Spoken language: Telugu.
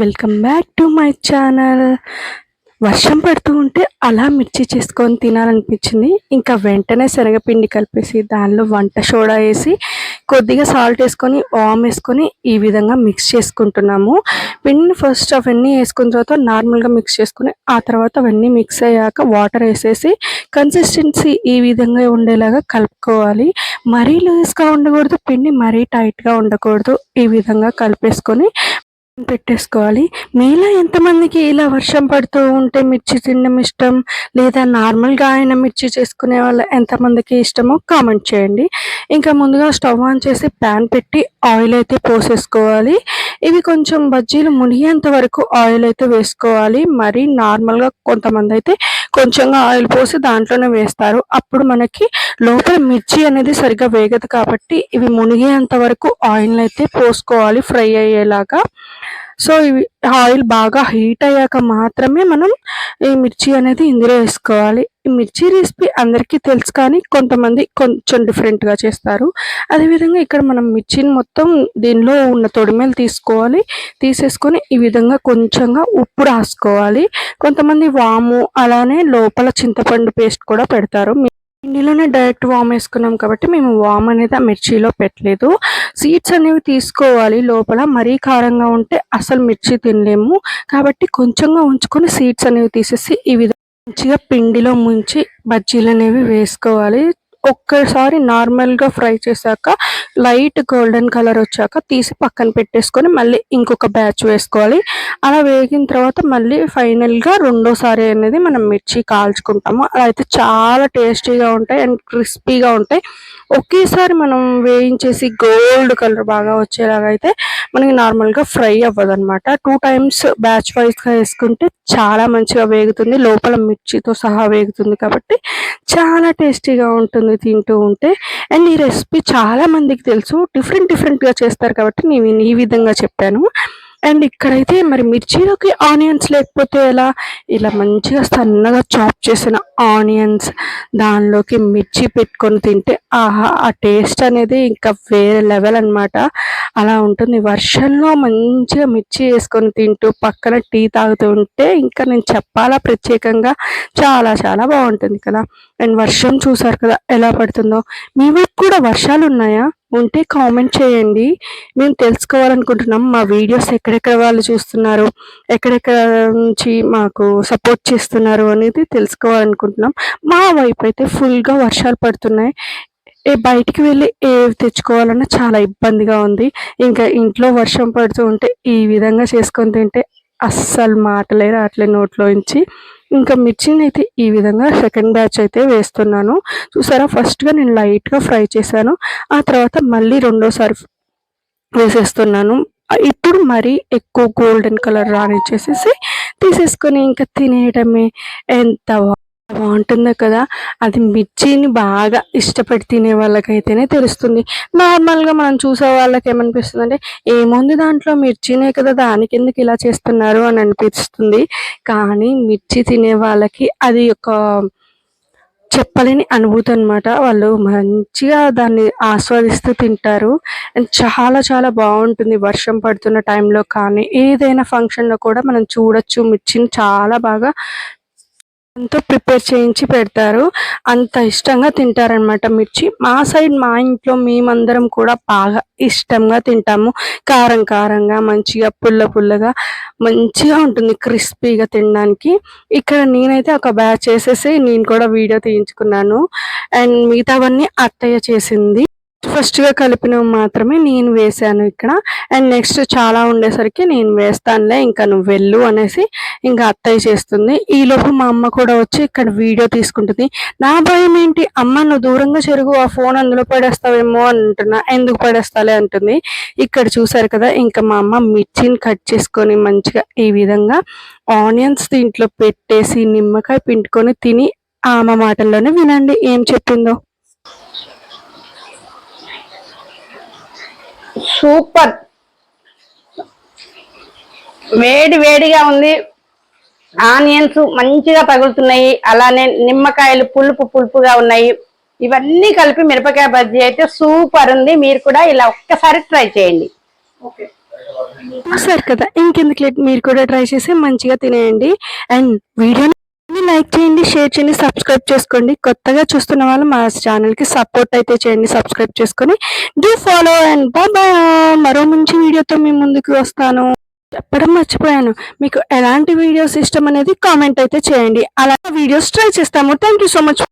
Welcome back to my channel వర్షం పడుతూ ఉంటే అలా మిర్చి చేసుకొని తినాలనిపించింది. ఇంకా వెంటనే శనగపిండి కలిపేసి దానిలో వంట సోడా వేసి కొద్దిగా సాల్ట్ వేసుకొని వామ్ వేసుకొని ఈ విధంగా మిక్స్ చేసుకుంటున్నాము. పిండిని ఫస్ట్ అవన్నీ వేసుకున్న తర్వాత నార్మల్గా మిక్స్ చేసుకుని ఆ తర్వాత అవన్నీ మిక్స్ అయ్యాక వాటర్ వేసేసి కన్సిస్టెన్సీ ఈ విధంగా ఉండేలాగా కలుపుకోవాలి. మరీ లూజ్గా ఉండకూడదు పిండి మరీ టైట్గా ఉండకూడదు. ఈ విధంగా కలిపేసుకొని పెట్టేసుకోవాలి. మీలో ఎంతమందికి ఇలా వర్షం పడుతూ ఉంటే మిర్చి తినడం ఇష్టం? లేదా నార్మల్గా ఆయన మిర్చి చేసుకునే వాళ్ళ ఎంతమందికి ఇష్టమో కామెంట్ చేయండి. ఇంకా ముందుగా స్టవ్ ఆన్ చేసి ప్యాన్ పెట్టి ఆయిల్ అయితే పోసేసుకోవాలి. ఇవి కొంచెం బజ్జీలు మునిగేంత వరకు ఆయిల్ అయితే వేసుకోవాలి. మరి నార్మల్గా కొంతమంది అయితే కొంచెంగా ఆయిల్ పోసి దాంట్లోనే వేస్తారు. అప్పుడు మనకి లోపల మిర్చి అనేది సరిగ్గా వేగదు కాబట్టి ఇవి మునిగేంత వరకు ఆయిల్ అయితే పోసుకోవాలి ఫ్రై అయ్యేలాగా. సో ఇవి ఆయిల్ బాగా హీట్ అయ్యాక మాత్రమే మనం ఈ మిర్చి అనేది ఇందులో వేసుకోవాలి. ఈ మిర్చి రెసిపీ అందరికీ తెలుసు కానీ కొంతమంది కొంచెం డిఫరెంట్గా చేస్తారు. అదేవిధంగా ఇక్కడ మనం మిర్చిని మొత్తం దీనిలో ఉన్న తొడిమేలు తీసుకోవాలి. తీసేసుకొని ఈ విధంగా కొంచెంగా ఉప్పు రాసుకోవాలి. కొంతమంది వాము అలానే లోపల చింతపండు పేస్ట్ కూడా పెడతారు. ఇందులోనే డైరెక్ట్ వామ్ వేసుకున్నాం కాబట్టి మేము వామ్ అనేది ఆ మిర్చిలో పెట్టలేదు. సీడ్స్ అనేవి తీసుకోవాలి లోపల మరీ కారంగా ఉంటే అసలు మిర్చి తినలేము. కాబట్టి కొంచెంగా ఉంచుకొని సీడ్స్ అనేవి తీసేసి ఈ విధంగా మంచిగా పిండిలో ముంచి బజ్జీలు అనేవి వేసుకోవాలి. ఒక్కసారి నార్మల్గా ఫ్రై చేశాక లైట్ గోల్డెన్ కలర్ వచ్చాక తీసి పక్కన పెట్టేసుకొని మళ్ళీ ఇంకొక బ్యాచ్ వేసుకోవాలి. అలా వేగిన తర్వాత మళ్ళీ ఫైనల్గా రెండోసారి అనేది మనం మిర్చి కాల్చుకుంటాము. అలా అయితే చాలా టేస్టీగా ఉంటాయి అండ్ క్రిస్పీగా ఉంటాయి. ఒకేసారి మనం వేయించేసి గోల్డ్ కలర్ బాగా వచ్చేలాగా అయితే మనకి నార్మల్గా ఫ్రై అవ్వదు అనమాట టూ టైమ్స్ బ్యాచ్ వైజ్గా వేసుకుంటే చాలా మంచిగా వేగుతుంది. లోపల మిర్చితో సహా వేగుతుంది కాబట్టి చాలా టేస్టీగా ఉంటుంది తింటూ ఉంటే. అండ్ ఈ రెసిపీ చాలా మందికి తెలుసు. డిఫరెంట్ డిఫరెంట్గా చేస్తారు కాబట్టి నేను ఈ విధంగా చెప్పాను. అండ్ ఇక్కడైతే మరి మిర్చిలోకి ఆనియన్స్ లేకపోతే ఎలా? ఇలా మంచిగా సన్నగా చాప్ చేసిన ఆనియన్స్ దానిలోకి మిర్చి పెట్టుకొని తింటే ఆహా ఆ టేస్ట్ అనేది ఇంకా వేరే లెవెల్ అనమాట అలా ఉంటుంది. వర్షంలో మంచిగా మిర్చి వేసుకొని తింటూ పక్కన టీ తాగుతూ ఉంటే ఇంకా నేను చెప్పాలా ప్రత్యేకంగా? చాలా చాలా బాగుంటుంది కదా. అండ్ వర్షం చూసారు కదా ఎలా పడుతుందో. మీ వైపు కూడా వర్షాలు ఉన్నాయా? ఉంటే కామెంట్ చేయండి. మేము తెలుసుకోవాలనుకుంటున్నాం మా వీడియోస్ ఎక్కడెక్కడ వాళ్ళు చూస్తున్నారు ఎక్కడెక్కడ నుంచి మాకు సపోర్ట్ చేస్తున్నారు అనేది తెలుసుకోవాలనుకుంటున్నాం. మా వైపు అయితే ఫుల్గా వర్షాలు పడుతున్నాయి. ఏ బయటికి వెళ్ళి ఏ తెచ్చుకోవాలన్నా చాలా ఇబ్బందిగా ఉంది. ఇంకా ఇంట్లో వర్షం పడుతూ ఉంటే ఈ విధంగా చేసుకొని తింటే అస్సలు మాటలే రావట్లే నోట్లోంచి ఇంకా మిర్చిని అయితే ఈ విధంగా సెకండ్ బ్యాచ్ అయితే వేస్తున్నాను. చూసారా? ఫస్ట్గా నేను లైట్గా ఫ్రై చేశాను. ఆ తర్వాత మళ్ళీ రెండోసారి వేసేస్తున్నాను. ఇప్పుడు మరీ ఎక్కువ గోల్డెన్ కలర్ రానిచ్చేసేసి తీసేసుకొని ఇంకా తినేయడమే ఎంత బాగుంటుందో కదా? అది మిర్చిని బాగా ఇష్టపడి తినే వాళ్ళకైతేనే తెలుస్తుంది. నార్మల్గా మనం చూసే వాళ్ళకి ఏమనిపిస్తుంది అంటే ఏముంది దాంట్లో మిర్చినే కదా దానికి ఎందుకు ఇలా చేస్తున్నారు? అని అనిపిస్తుంది. కానీ మిర్చి తినే వాళ్ళకి అది ఒక చెప్పలేని అనుభూతి అనమాట వాళ్ళు మంచిగా దాన్ని ఆస్వాదిస్తూ తింటారు. అండ్ చాలా చాలా బాగుంటుంది వర్షం పడుతున్న టైంలో. కానీ ఏదైనా ఫంక్షన్లో కూడా మనం చూడొచ్చు మిర్చిని చాలా బాగా ఎంతో ప్రిపేర్ చేయించి పెడతారు. అంత ఇష్టంగా తింటారనమాట మిర్చి. మా సైడ్ మా ఇంట్లో మేమందరం కూడా బాగా ఇష్టంగా తింటాము. కారం కారంగా మంచిగా పుల్ల పుల్లగా మంచిగా ఉంటుంది క్రిస్పీగా తినడానికి. ఇక్కడ నేనైతే ఒక బ్యాచ్ చేసేసి నేను కూడా వీడియో తీయించుకున్నాను. అండ్ మిగతావన్నీ అత్తయ్య చేసింది. ఫస్ట్గా కలిపినవి మాత్రమే నేను వేసాను ఇక్కడ. అండ్ నెక్స్ట్ చాలా ఉండేసరికి నేను వేస్తానులే ఇంకా నువ్వు వెళ్ళు అనేసి ఇంకా అత్తయ్య చేస్తుంది. ఈలోపు మా అమ్మ కూడా వచ్చి ఇక్కడ వీడియో తీసుకుంటుంది. నా భయం ఏంటి? అమ్మ నువ్వు దూరంగా చెరుగు ఆ ఫోన్ అందులో పడేస్తావేమో అని అంటున్నా. ఎందుకు పడేస్తాలే అంటుంది. ఇక్కడ చూసారు కదా ఇంకా మా అమ్మ మిర్చిని కట్ చేసుకొని మంచిగా ఈ విధంగా ఆనియన్స్ దీంట్లో పెట్టేసి నిమ్మకాయ పిండుకొని తిని ఆమె మాటల్లోనే వినండి. ఏం చెప్పిందో? సూపర్. వేడి వేడిగా ఉంది. ఆనియన్స్ మంచిగా తగులుతున్నాయి అలానే నిమ్మకాయలు పులుపు పులుపుగా ఉన్నాయి. ఇవన్నీ కలిపి మిరపకాయ బజ్జీ అయితే సూపర్ ఉంది. మీరు కూడా ఇలా ఒక్కసారి ట్రై చేయండి. చూసారు కదా. ఇంకెందుకు మీరు కూడా ట్రై చేసి మంచిగా తినేయండి. అండ్ వీడియోని లైక్ చేయండి షేర్ చేయండి సబ్స్క్రైబ్ చేసుకోండి. కొత్తగా చూస్తున్న వాళ్ళు మా ఛానల్కి సపోర్ట్ అయితే చేయండి సబ్స్క్రైబ్ చేసుకొని. డూ ఫాలో అండ్ బాబా మరో మంచి వీడియోతో మీ ముందుకు వస్తాను. చెప్పడం మర్చిపోయాను. మీకు ఎలాంటి వీడియోస్ ఇష్టం అనేది కామెంట్ అయితే చేయండి. అలా వీడియోస్ ట్రై చేస్తాము. Thank you so much